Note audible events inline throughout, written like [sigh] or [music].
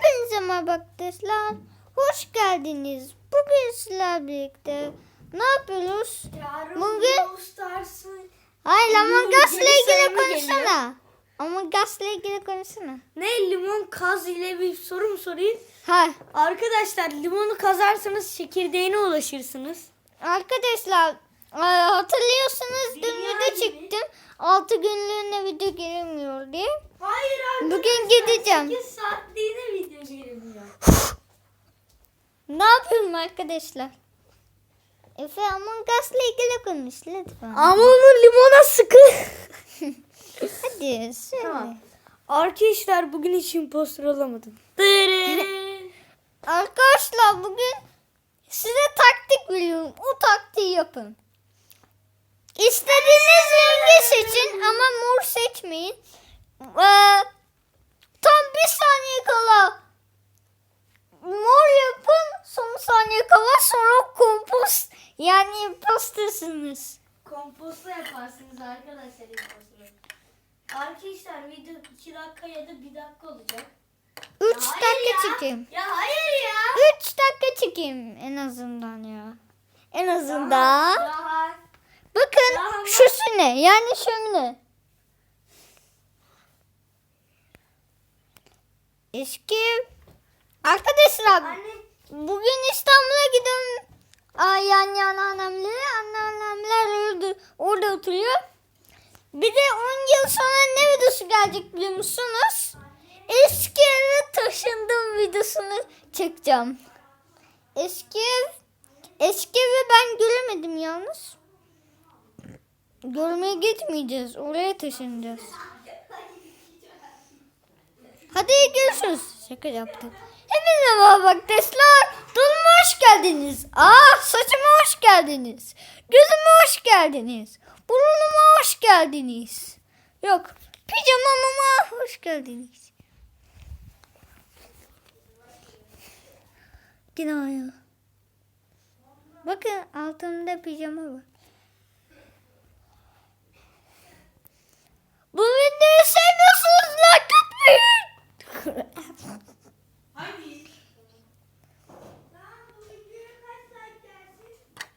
Hepinize merhaba arkadaşlar. Hoş geldiniz. Bugün sizlerle birlikte ne yapıyoruz? Bugün- Hayır Yeni Us'la ilgili konuşsana. Among Us'la ilgili konuşsana. ne limon kaz ile bir soru mu sorayım? Ha. Arkadaşlar limonu kazarsanız çekirdeğine ulaşırsınız. Arkadaşlar hatırlıyorsanız dün Dünya video gibi. çektim. 6 günlüğüne video gelmiyor diye. Hayır Bugün gideceğim. 8 saatliğine video. Ne yapıyorum arkadaşlar? Efe Among Us'la ilgili konuş lütfen. Ama onu limona sıkın. [laughs] Hadi söyle. Tamam. Arkadaşlar bugün hiç imposter olamadım. Arkadaşlar bugün size taktik veriyorum. O taktiği yapın. İstediğiniz rengi seçin ama mor seçmeyin. Ee, tam bir saniye kala mor yapın. Son saniye kala sonra kompost yani impostersınız. Komposta yaparsınız arkadaşlar imposter. Arkadaşlar video 2 dakika ya da 1 dakika olacak. 3 Ya hayır dakika ya. çekeyim. Ya hayır ya. 3 dakika çekeyim en azından ya. En azından. Daha Bakın Daha- şu ne? Yani şömine. Eski arkadaşlar anne bugün İstanbul'a gidiyorum. Ay yani anneannemlere. Anneannemler orada, orada oturuyor. Bir de 10 yıl sonra ne videosu gelecek biliyor musunuz? Eski eve taşındım videosunu çekeceğim. Eski ev, eski evi ben göremedim yalnız. Görmeye gitmeyeceğiz. Oraya taşınacağız. Hadi görüşürüz. Şaka yaptım. Hepinize merhaba arkadaşlar. Doluma hoş geldiniz. Ah saçıma hoş geldiniz. Gözüme hoş geldiniz. Burnuma hoş geldiniz. Yok pijamama hoş geldiniz. Günaydın. Bakın altımda pijama var. Bu videoyu sevmiyorsunuz like atmayın.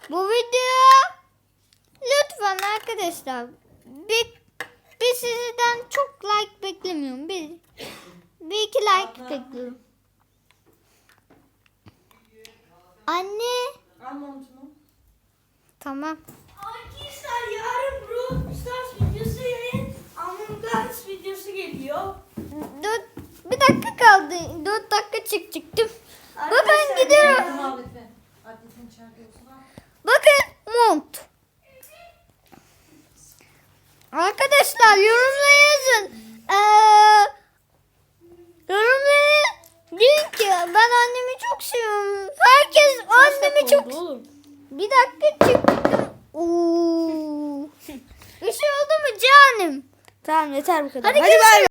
Bu video lütfen arkadaşlar bir, bir sizden çok like beklemiyorum. Bir, bir iki like bekliyorum. Anne. Tamam. Arkadaşlar yarın Brawl Stars videosu yayın Among Us videosu geliyor. Dört, bir dakika kaldı. Dört dakika çıkacaktım. Bakın Arkadaşlar, gidiyorum. Bakın mont. Arkadaşlar yorumlara yazın. Ee, yorumlara deyin ki ben annemi çok seviyorum. Herkes annemi çok... Bir dakika çıktım. Oo. [laughs] Bir şey oldu mu canım? Tamam yeter bu kadar. Hadi Hadi görüşürüz. bay bay.